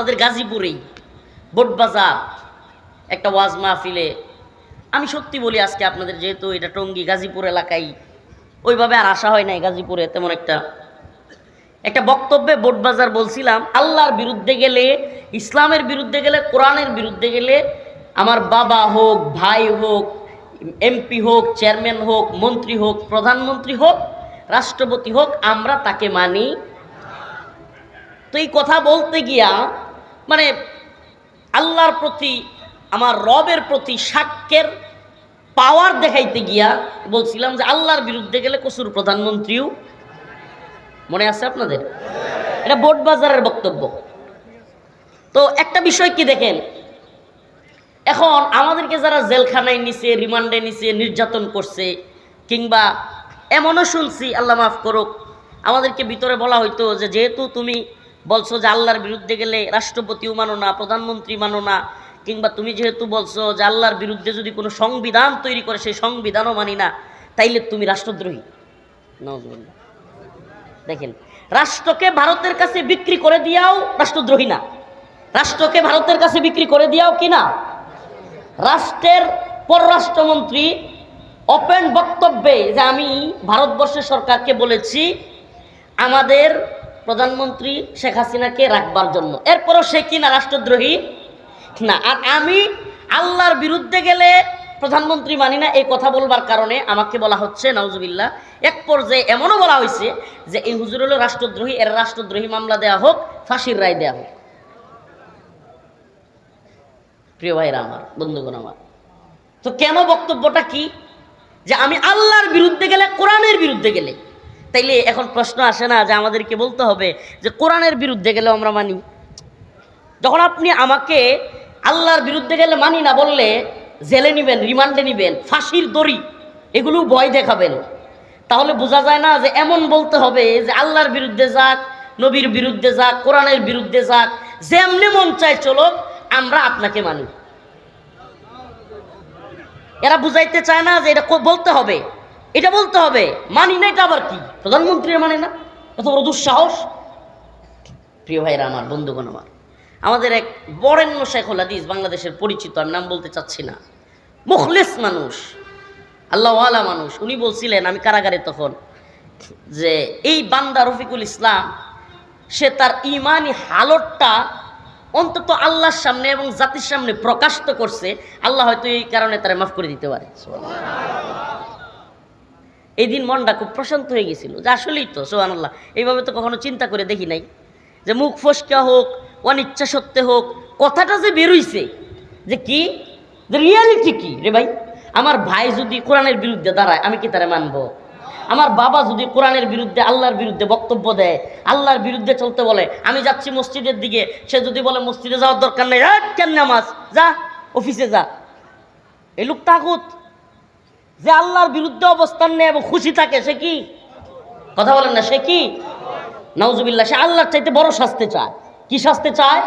আমাদের গাজীপুরেই, বোটবাজার, একটা ওয়াজ মাহফিলে। আমি সত্যি বলি আজকে আপনাদের যেহেতু এটা টঙ্গী গাজীপুর এলাকায়, ওইভাবে আর আসা হয় নাই গাজীপুরে, তেমন একটা। একটা বক্তব্যে বোটবাজার বলছিলাম, আল্লাহর বিরুদ্ধে গেলে, ইসলামের বিরুদ্ধে গেলে, কোরআনের বিরুদ্ধে গেলে, আমার বাবা হোক, ভাই হোক, এমপি হোক, চেয়ারম্যান হোক, মন্ত্রী হোক, প্রধানমন্ত্রী হোক, রাষ্ট্রপতি হোক, আমরা তাকে মানি। তো এই কথা বলতে গিয়া মানে আল্লাহর প্রতি, আমার রবের প্রতি সাক্ষ্যের পাওয়ার দেখাইতে গিয়া বলছিলাম যে আল্লাহর বিরুদ্ধে গেলে কসুর প্রধানমন্ত্রীও। মনে আছে আপনাদের? এটা বোট বাজারের বক্তব্য। তো একটা বিষয় কি দেখেন? এখন আমাদেরকে যারা জেলখানায় নিছে, রিমান্ডে নিছে, নির্যাতন করছে, কিংবা এমনও শুনছি, আল্লাহ মাফ করুক, আমাদেরকে ভিতরে বলা হইতো যে যেহেতু তুমি বলছো যে আল্লাহর বিরুদ্ধে গেলে রাষ্ট্রপতিও মানো না, প্রধানমন্ত্রী মানো না, কিংবা তুমি যেহেতু বলছো যে আল্লাহর বিরুদ্ধে যদি কোনো সংবিধান তৈরি করে, সেই সংবিধানও মানি না, তাইলে তুমি রাষ্ট্রদ্রোহী। দেখেন, রাষ্ট্রকে ভারতের কাছে বিক্রি করে দিয়াও রাষ্ট্রদ্রোহী না। রাষ্ট্রকে ভারতের কাছে বিক্রি করে দিয়াও কি না? রাষ্ট্রের পররাষ্ট্রমন্ত্রী ওপেন বক্তব্যে যে আমি ভারতবর্ষের সরকারকে বলেছি, আমাদের প্রধানমন্ত্রী শেখ হাসিনাকে রাখবার জন্য। এরপরও সে কি না রাষ্ট্রদ্রোহী? না, আর আমি আল্লাহর বিরুদ্ধে গেলে প্রধানমন্ত্রী মানি না, এই কথা বলবার কারণে আমাকে বলা হচ্ছে, নাউজুবিল্লাহ, এক পর্যায়ে এমনও বলা হয়েছে যে, এই হুজুর হলো রাষ্ট্রদ্রোহী, এর রাষ্ট্রদ্রোহী মামলা দেয়া হোক, ফাঁসির রায় দেয়া হোক। প্রিয় ভাইরা আমার, বন্ধুগণ আমার, তো কেন বক্তব্যটা কি? যে আমি আল্লাহর বিরুদ্ধে গেলে, কোরআনের বিরুদ্ধে গেলে তাইলে এখন প্রশ্ন আসে না যে আমাদেরকে বলতে হবে যে কোরআনের বিরুদ্ধে গেলেও আমরা মানি। যখন আপনি আমাকে আল্লাহর বিরুদ্ধে গেলে মানি না বললে জেলে নিবেন, রিমান্ডে নিবেন, ফাঁসির দড়ি এগুলো ভয় দেখাবেন। তাহলে বোঝা যায় না যে এমন বলতে হবে যে আল্লাহর বিরুদ্ধে যাক, নবীর বিরুদ্ধে যাক, কোরআনের বিরুদ্ধে যাক, যেমনি মন চায় চলো আমরা আপনাকে মানি। এরা বুঝাইতে চায় না যে এটা বলতে হবে। এটা বলতে হবে, মানি না এটা আবার কি? প্রধানমন্ত্রী মানে না? এত বড় দুঃসাহস? প্রিয় ভাইরা আমার, বন্ধুগণ আমার, আমাদের এক বরেণ্য শেখুল হাদিস বাংলাদেশের পরিচিত, আমি নাম বলতে চাচ্ছি না। মুখলেস মানুষ আল্লাহওয়ালা মানুষ, উনি বলছিলেন, আমি কারাগারে তখন, যে এই বান্দা রফিকুল ইসলাম, সে তার ইমানি হালতটা অন্তত আল্লাহর সামনে এবং জাতির সামনে প্রকাশ তো করছে, আল্লাহ হয়তো এই কারণে তারা মাফ করে দিতে পারে। এই দিন মনটা খুব প্রশান্ত হয়ে গেছিল, যে আসলেই তো সোহান আল্লাহ এইভাবে তো কখনো চিন্তা করে দেখি নাই। যে মুখ ফসকা হোক, অনিচ্ছা সত্ত্বে হোক, কথাটা যে বেরোইছে, যে কি? যে রিয়ালিটি কি রে ভাই? আমার ভাই যদি কোরআনের বিরুদ্ধে দাঁড়ায়, আমি কি তারা মানবো? আমার বাবা যদি কোরআনের বিরুদ্ধে, আল্লাহর বিরুদ্ধে বক্তব্য দেয়, আল্লাহর বিরুদ্ধে চলতে বলে, আমি যাচ্ছি মসজিদের দিকে, সে যদি বলে মসজিদে যাওয়ার দরকার নেই কেন নামাজ? যা, অফিসে যা। এই লোক তাগুত যে আল্লাহর বিরুদ্ধে অবস্থান নেয় এবং খুশি থাকে, সে কি? কথা বলেন না, সে কি? নাউজুবিল্লাহ, সে আল্লাহর চাইতে বড় শাস্তি চায়। কি শাস্তি চায়?